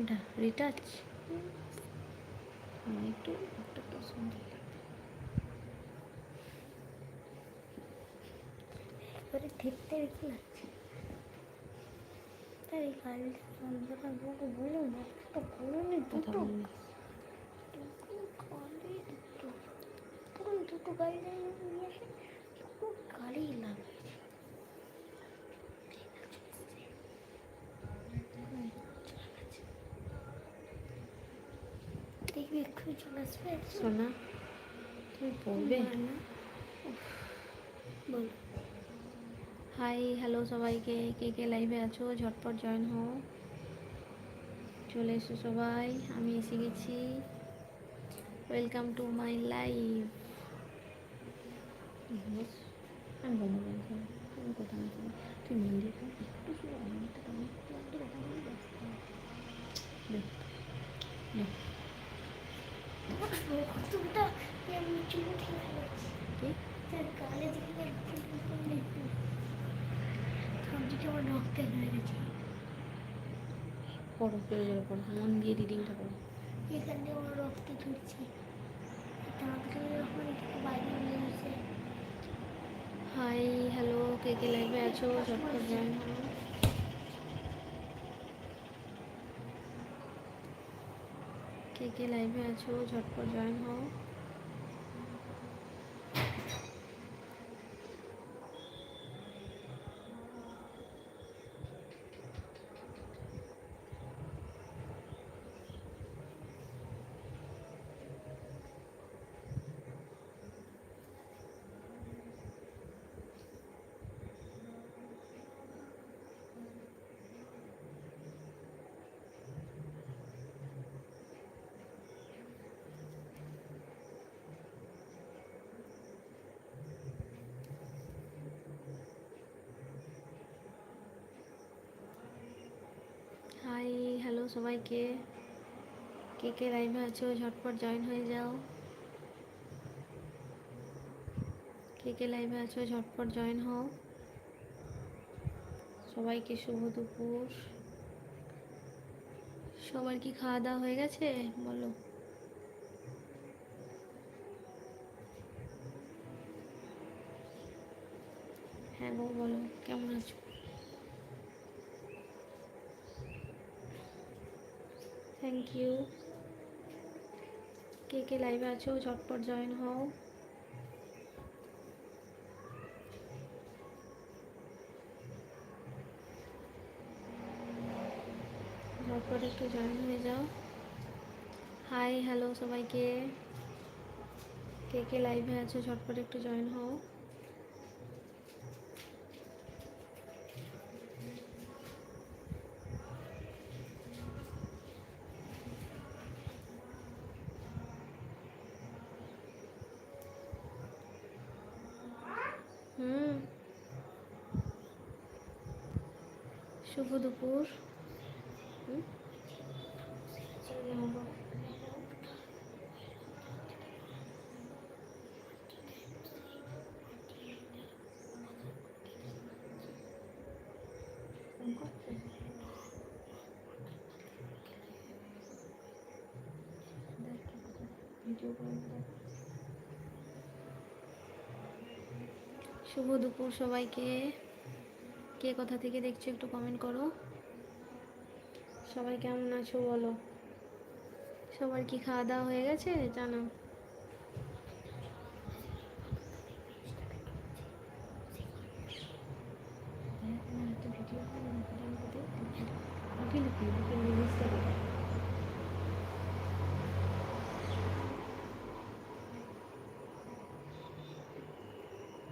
কোনটা রিটাচ একটু একটা পছন্দ এবারে দেখতে দেখতে লাগছে। তাই এই গাড়িটা বন্ধুরা বলে বলুন একটা বলুন কথা দুটো দুটো। গাড়ি নিয়ে আসে পুরো গাড়ি লাগাইছে সোনা তুমি পড়বে। বল। হাই হ্যালো সবাইকে। কে কে লাইভে আছো? ঝটপট জয়েন হও। চলে এসো সবাই। আমি এসে গেছি। ওয়েলকাম টু মাই লাইভ আমি বন্ধ তুমি তুই মন্দির একটু শুধু অনেকটা ব্যস্ত। পড়ো জোরে জোরে পড়ো, মন দিয়ে রিডিংটা করো এখান দিয়ে রক্ত নিয়ে হাই হ্যালো কে কে লাইভে আছো? ঝটপট জয়েন হও কে লাইভে আছো ঝটপট জয়েন হও হাই হ্যালো সবাইকে কে কে লাইভে আছো, ঝটপট জয়েন হয়ে যাও। কে কে লাইভে আছো, ঝটপট জয়েন হও। সবাইকে শুভ দুপুর। সবার কি খাওয়া দাওয়া হয়ে গেছে? বলো। হ্যাঁ গো বলো। কেমন আছো? থ্যাংক ইউ কে কে লাইভে আছো? ঝটপট জয়েন হও। ঝটপট একটু জয়েন হয়ে যাও। হাই হ্যালো সবাইকে। কে কে লাইভে আছো? ঝটপট একটু জয়েন হও হুম শুভ দুপুর। শুভ দুপুর সবাইকে। কে কোথা থেকে দেখছ একটু কমেন্ট করো। সবাই কেমন আছো বলো। সবার কি খাওয়া দাওয়া হয়ে গেছে? জানাও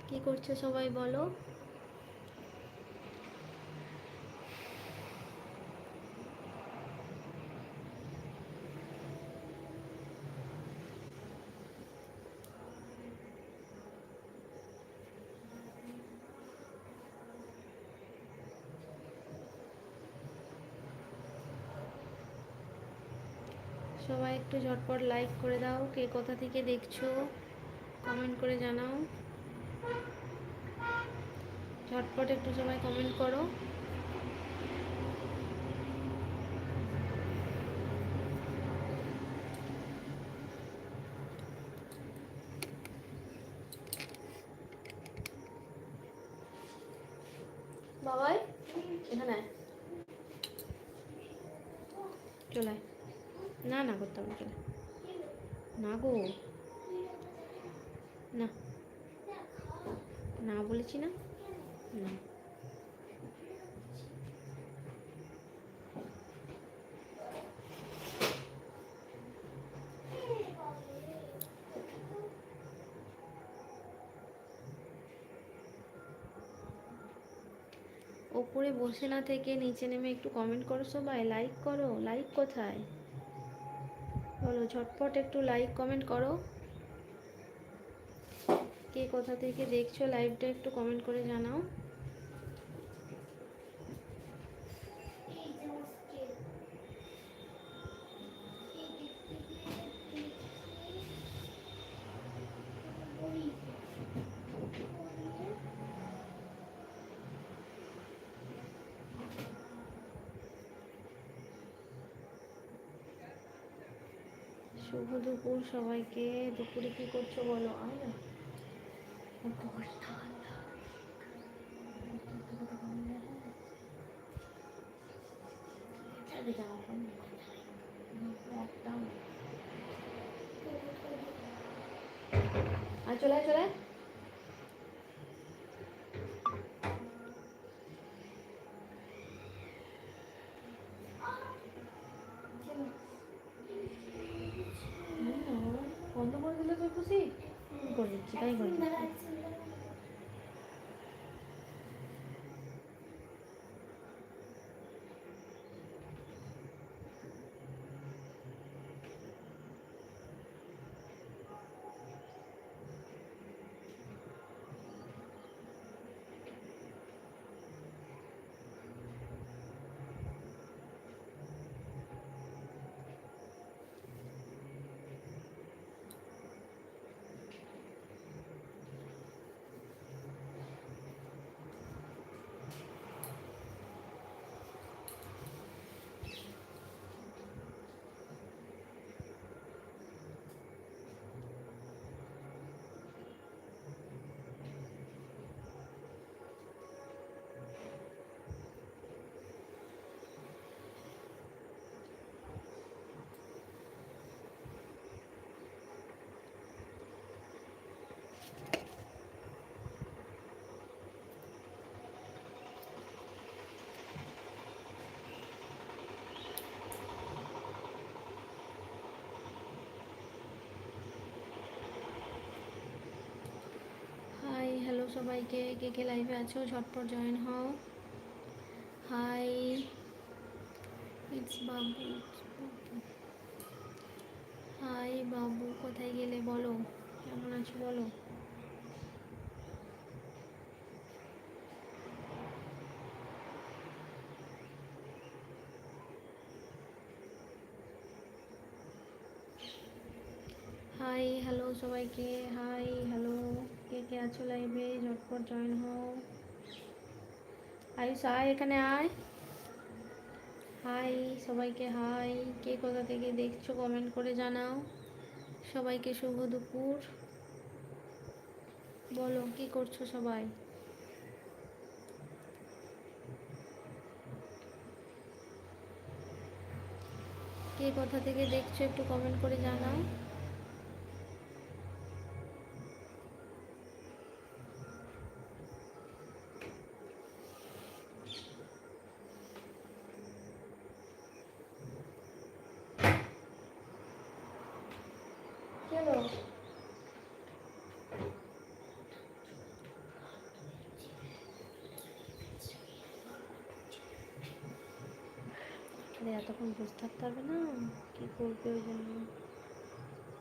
কি করছ সবাই বলো। সবাই একটু ঝটপট লাইক করে দাও। কে কোথা থেকে দেখছ কমেন্ট করে জানাও। ঝটপট একটু সবাই কমেন্ট করো। বাবাই, এখানে চলে না না করতে হবে না, গো। না। না বলেছি না? না। ওপরে বসে না থেকে নিচে নেমে একটু কমেন্ট করো সবাই লাইক করো লাইক কোথায়? বলো ঝটপট একটু লাইক কমেন্ট করো। কে কোথা থেকে দেখছ লাইভটা একটু কমেন্ট করে জানাও এই যে আমার scale। এই দেখতে গিয়ে ওই শুভ দুপুর সবাইকে দুপুরে কি করছ বলো আয় না ছাড়ে যাও এখন। একদম। আর চলে চলে আয়। হুম, বন্ধ করে দিলে তো খুশি করে দিচ্ছি তাই করে দিচ্ছি হাই হ্যালো সবাইকে কে কে লাইভে আছো? ঝটপট জয়েন হও। হাই ইটস বাবু হাই বাবু কোথায় গেলে বলো? কেমন আছো বলো? হাই হ্যালো সবাইকে। হাই হ্যালো কে আছো লাইভে ঝটপট জয়েন হও। আয়ুষ, আয় এখানে আয়। হাই সবাইকে হাই কে কোথা থেকে দেখছ কমেন্ট করে জানাও। সবাইকে শুভ দুপুর। বলো, কি করছ সবাই? কে কোথা থেকে দেখছ একটু কমেন্ট করে জানাও চলো আরে এতক্ষণ বসে থাকতে হবে না কি করবে ওই জন্য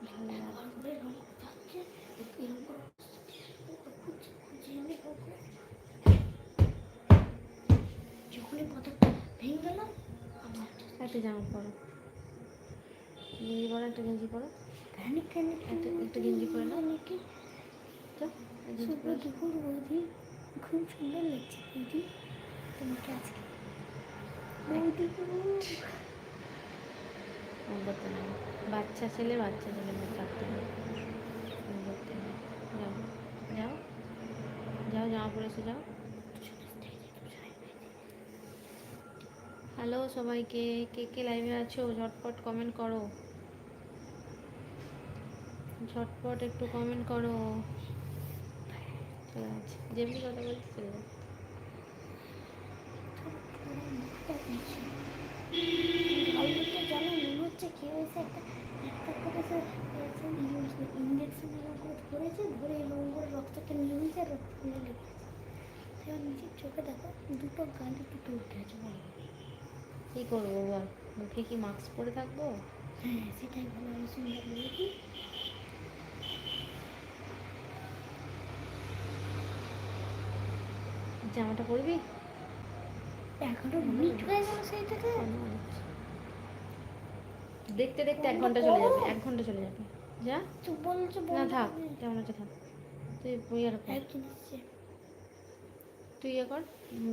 ভালো একটা জামা পরো। গেঞ্জি পরো একটা গেঞ্জি পরো। একটা গেঞ্জি পরে বৌদি খুব সুন্দর লাগছে বৌদি। তোমাকে আজকে বৌদি করতে নেই বাচ্চা ছেলে বাচ্চা ছেলে মেয়ে থাকতে নেই করতে নেই যাও যাও যাও, জামা এসে, যাও। হ্যালো সবাইকে, কে কে লাইভে আছো? ঝটপট কমেন্ট করো। ঝটপট একটু কমেন্ট করো। চলে যেমনি কথা বলছি, চলে হচ্ছে কি হয়েছে একটা একটা করে সে ইঞ্জেকশন এরকম করে ধরেছে ধরে এরকম করে রক্তটা নিয়ে নিয়েছে আর রক্ত নিয়ে লেগেছে সেবার নিজের চোখে দেখো দুটো গালে দুটো উঠে আছে বলো কী করব বল? মুখে কি মাস্ক পরে থাকব? হ্যাঁ সেটাই ভালো আমি সুন্দর লেগেছি জামাটা পরবি? এগারো মিনিট হয়ে গেল সেই থেকে দেখতে দেখতে এক ঘণ্টা চলে যাবে এক ঘণ্টা চলে যাবে। যা। না থাক কেমন আছে থাক। তুই ইয়ে তুই ইয়ে কর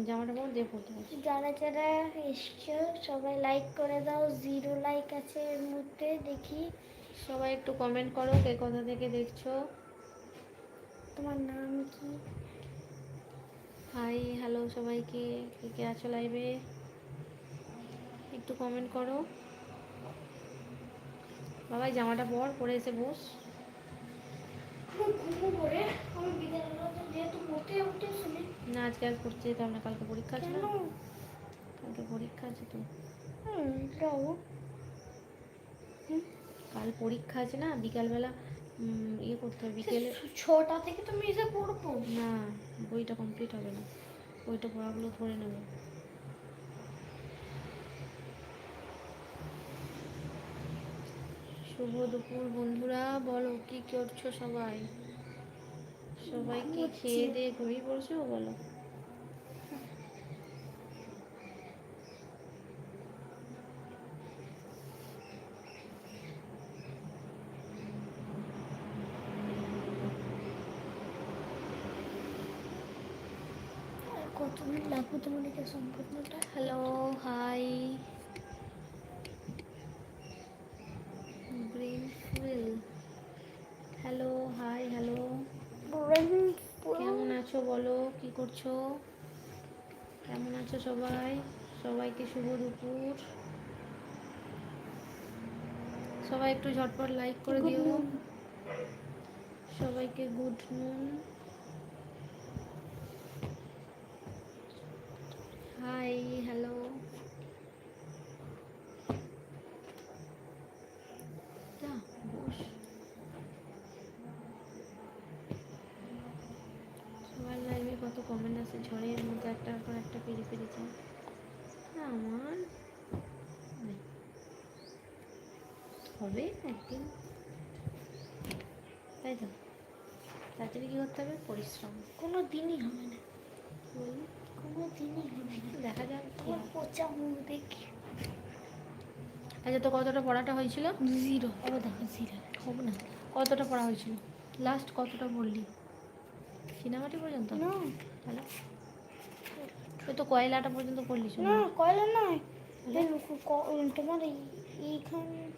জামাটা পর দিয়ে পড়তে যারা যারা এসছো সবাই লাইক করে দাও জিরো লাইক আছে এর মধ্যে দেখি। সবাই একটু কমেন্ট করো কে কোথা থেকে দেখছ। তোমার নাম কি? হাই হ্যালো সবাইকে কে কে আছো লাইভে একটু কমেন্ট করো। বাবাই জামাটা পর পরে এসে বস। না আজকে আর পড়তে যেতাম না কালকে পরীক্ষা আছে কালকে পরীক্ষা আছে তো। কাল পরীক্ষা আছে না বিকালবেলা ইয়ে করতে হবে বিকেলে। ছটা থেকে তুমি এসে পড়ব না বইটা কমপ্লিট হবে না। বইটা পড়াগুলো ধরে নেবে। শুভ দুপুর বন্ধুরা। বলো কি করছ সবাই? সবাই কি খেয়ে দিয়ে ঘুমিয়ে পড়ছো বলো। কত মিনিট লাগবে তোমার সম্পূর্ণটা hello hi green full hello hi hello আছো বলো? কি করছ? কেমন আছো সবাই? সবাইকে শুভ দুপুর। সবাই একটু ঝটপট লাইক করে দিও। সবাইকে গুড নুন হাই হ্যালো যা বস সবার লাইভে কত কমেন্ট আছে ঝড়ের মতো একটার পর একটা পেরে পেরে যায় না, আমার হবে একদিন। তাই তো? তাড়াতাড়ি কী করতে হবে? পরিশ্রম। কোনো দিনই হবে না। কোনো দিনই হবে না। দেখা যাক তোমার পচা মুখ দেখি। আচ্ছা তো কতটা পড়াটা হয়েছিল? জিরো। ও দেখো জিরো। হবে না। কতটা পড়া হয়েছিল? লাস্ট কতটা পড়লি? সিনেমাটি পর্যন্ত? না। তাহলে? ওই তো কয়লাটা পর্যন্ত শুনে। না কয়লা নয়। তোমার এই- এইখানে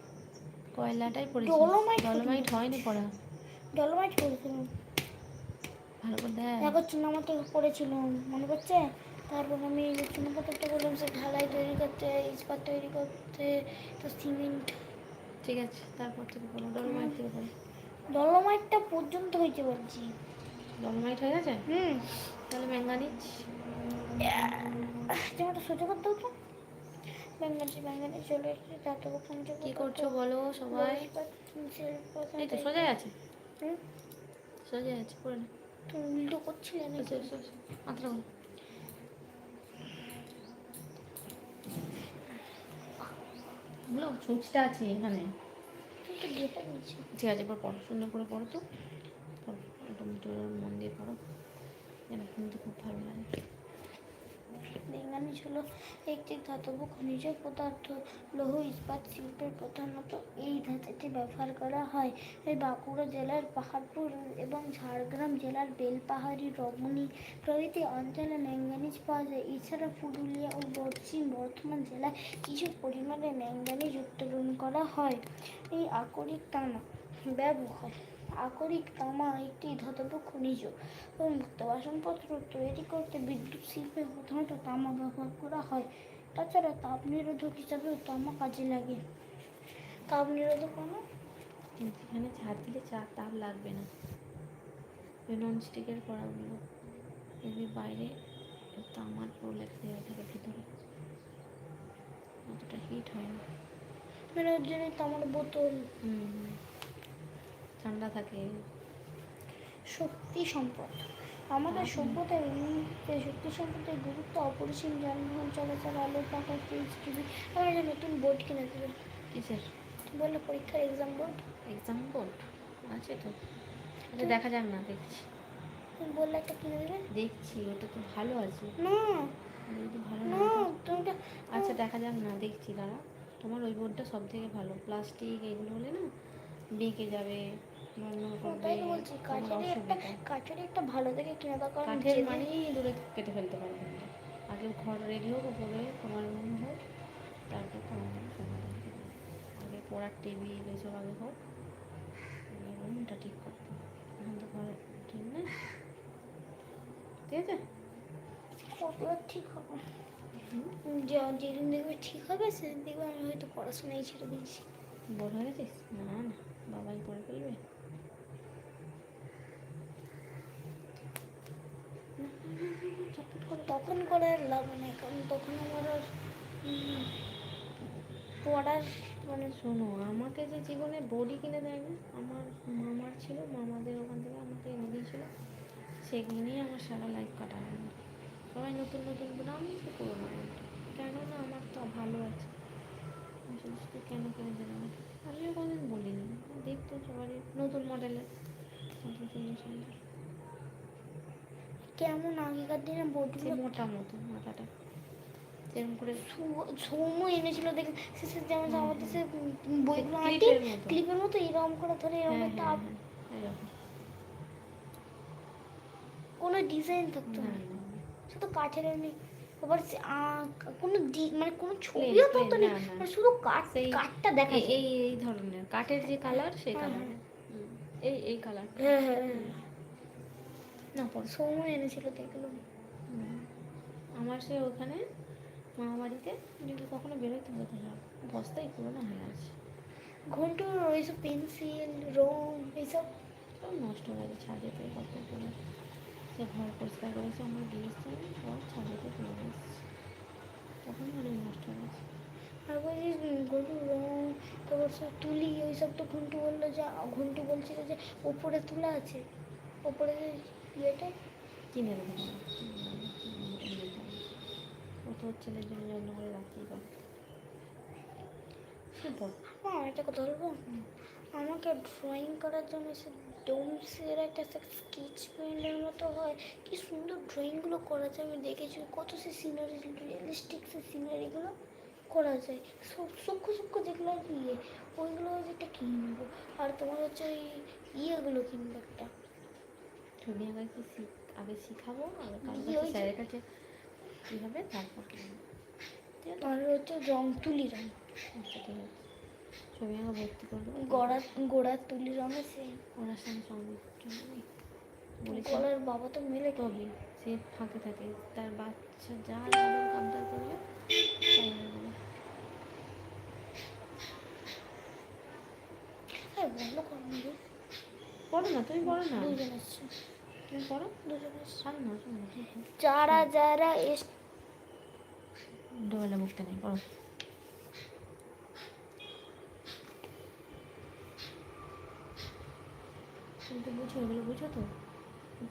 কয়লাটাই পড়েছি ডলোমাইট হয়নি পড়া। ডলমাইট করেছিলাম ভালো করে দেখ। দেখো চুনামাটি পড়েছিলাম মনে পড়ছে? তারপর আমি চুনাপাথরটা বললাম সে ঢালাই তৈরি করতে ইস্পাত তৈরি করতে তো সিমেন্ট। ঠিক আছে তারপর থেকে পড়ো ডলোমাইট থেকে পড়ো ডলোমাইটটা পর্যন্ত হয়েছে বলছি। ডলোমাইট হয়ে গেছে? হুম। তাহলে ম্যাঙ্গানিজ করতে হতো ব্যাঙ্গানি চলে এসেছে তারপর খনিজ কি করছ বলো সবাই? এই তো সোজা আছে? সোজা আছে পড়ে না তুমি উল্টো করছিলে না সূচটা আছে এখানে। ঠিক আছে এবার পড়ো সুন্দর করে পড়ো তো। মন দিয়ে পড়ো। যেন শুনতে খুব ভালো লাগে। ম্যাঙ্গানিজ হলো একটি ধাতব খনিজ পদার্থ। লৌহ ইস্পাত শিল্পের প্রধানত এই ধাতুটি ব্যবহার করা হয়। এই বাঁকুড়া জেলার পাহাড়পুর এবং ঝাড়গ্রাম জেলার বেলপাহাড়ি রমণী প্রভৃতি অঞ্চলে ম্যাঙ্গানিজ পাওয়া যায়। এছাড়া পুরুলিয়া ও পশ্চিম বর্ধমান জেলায় কিছু পরিমাণে ম্যাঙ্গানিজ উত্তোলন করা হয়। এই আকরিক টানা ব্যবহার আকরিক তামা একটি ধাতব খনিজ মুক্ত বাসনপত্র তৈরি করতে বিদ্যুৎ শিল্পে প্রধানত তামা ব্যবহার করা হয়। তাছাড়া তাপ নিরোধক হিসাবেও তামা কাজে লাগে। তাপ নিরোধক মানে? কিন্তু এখানে ছাদ দিলে চা তাপ লাগবে না। ননস্টিকের কড়াগুলো। এগুলি বাইরে তামার প্রলেপ দেওয়া থাকে ভিতরে। অতটা হিট হয় না। মানে ওর জন্য তামার বোতল। হুম। ঠান্ডা থাকে। শক্তি সম্পদ। আমাদের সভ্যতায় এমনিতে শক্তি সম্পদের গুরুত্ব অপরিসীম। যানবাহন চলাচল আলো পাখা ফ্রিজ টিভি আমার একটা নতুন বোর্ড কিনে দেবে। কিসের? বলল পরীক্ষার এক্সাম বোর্ড এক্সাম বোর্ড আছে তো। এটা দেখা যাক না দেখছি। তুমি বললে একটা কিনে দেবে? দেখছি ওটা তো ভালো আছে। না। যদি ভালো না তুমি আচ্ছা দেখা যাক না দেখছি দাঁড়া। তোমার ওই বোর্ডটা সব থেকে ভালো। প্লাস্টিক এগুলো হলে না বেঁকে যাবে। কাঠের একটা ভালো দেখে কিনে দাও কারণ কাঠের যেদিন- মানেই দূরে কেটে ফেলতে পারবে না। আগে ঘর রেডি হোক উপরে তোমার রুম হোক তারপর তোমার সমাধান করবে। আগে পড়ার টেবিল এসব আগে হোক রুমটা ঠিক এখন তো ঘর ঠিক না ঠিক আছে? ঠিক হবে। যেদিন দেখবে ঠিক হবে সেদিন দেখবে আমি হয়তো পড়াশোনাই ছেড়ে দিয়েছি। বড় হয়ে গেছিস? না না। বাবাই করে ফেলবে না, না, না, না, না, চটপট করে তখন করে আর লাভ নেই, কারণ তখন আমার আর পড়ার মানে শোনো, আমাকে যে জীবনে বডি কিনে দেয়নি, আমার মামার ছিল, মামাদের ওখান থেকে আমাকে এনে দিয়েছিল, সেগুলো নিয়ে আমার সারা লাইফ কাটানো সবাই নতুন নতুন করে আমি তো বলতে কেননা আমার তো ভালো আছে। আমি কেন কিনে দিলাম? আমিও কোনোদিন বলিনি। দেখতো সবারই নতুন মডেলের নতুন সুন্দর সুন্দর। কেমন আগেকার দিনে সে বোর্ডগুলো মোটা মতো মাথাটা। সেরকম করে সৌম্য এনেছিল দেখ শেষে যেমন আমাদের সে বইগুলো আনতে ক্লিপের মতো। এরকম করে ধরে এরকম হ্যাঁ একটা হ্যাঁ হ্যাঁ কোনো ডিজাইন থাকতো না। শুধু কাঠের এমনি আবার সে কোনো মানে কোনো ছবিও থাকতো না। মানে শুধু কাঠ কাঠটা দেখা এই এই ধরনের কাঠের যে কালার সেই কালার এই এই কালার হ্যাঁ হ্যাঁ। না, পরে সৌম্য এনেছিল, দেখল আমার সে ওখানে মামা বাড়িতে যদি কখনো বেরোতে হতে হয় বস্তাই পুরোনো হয়ে আছে। ঘন্টুর ওইসব পেন্সিল, রং, এইসব সব নষ্ট হয়ে গেছে ছাদেতে কত করে সে ঘর পরিষ্কার করেছে, আমার গিয়েছে সব ছাদেতে তুলে এসেছে তখন অনেক নষ্ট হয়ে গেছে। আর বলছি ঘন্টুর রং, তারপর সব তুলি, ওইসব তো ঘন্টু বলল, যে, ঘন্টু বলছিল যে, ওপরে তুলা আছে, ওপরে ইয়েটা কিনে দেবো ও তো ওর ছেলের জন্য যত্ন করে রাখতেই পারে বল হ্যাঁ একটা কথা বলব? আমাকে ড্রয়িং করার জন্য সে ডোমসের একটা স্কেচ পেনের মতো হয়। কি সুন্দর ড্রয়িংগুলো করা যায় আমি দেখেছি। কত সে সিনারি রিয়েলিস্টিক সে সিনারিগুলো করা যায়। সব সূক্ষ্ম সূক্ষ্ম যেগুলো আর ইয়ে ওইগুলো একটা কিনবো আর তোমার হচ্ছে ওই ইয়েগুলো কিনবো একটা। ছবি আঁকা কি আগে শিখাবো? যে- স্যারের কাছে কী হবে? তারপর আর হচ্ছে রং তুলি রং। আচ্ছা ঠিক আছে। ছবি আঁকা ভর্তি করব। গড়া গোড়ার তুলি রং আছে ওনার সঙ্গে সঙ্গে গলার বাবা তো মেলে তবে সে ফাঁকে থাকে। তার বাচ্চা যা কামটা করবে তাই হ্যাঁ বলো পড়ো না তুমি বলো না। দুজন এসছে। না না। যারা যারা ডোবেলা মুখটা নেই, পড়ো। তুমি বুঝো, এগুলো বুঝো তো?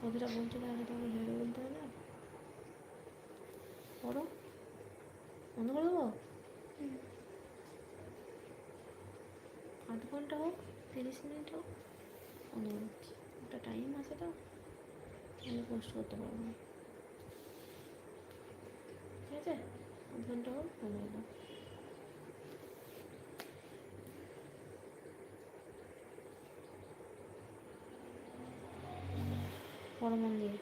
কতটা বলছো তাহলে তোমাকে ভেবে বলতে হবে না? পড়ো। বন্ধ করে দেবো? আধ ঘণ্টা হোক, তিরিশ মিনিট হোক দিচ্ছি একটা টাইম আছে তো? আমি কষ্ট করতে পারব না। ঠিক আছে? আধ ঘণ্টা হোক পরম দিয়ে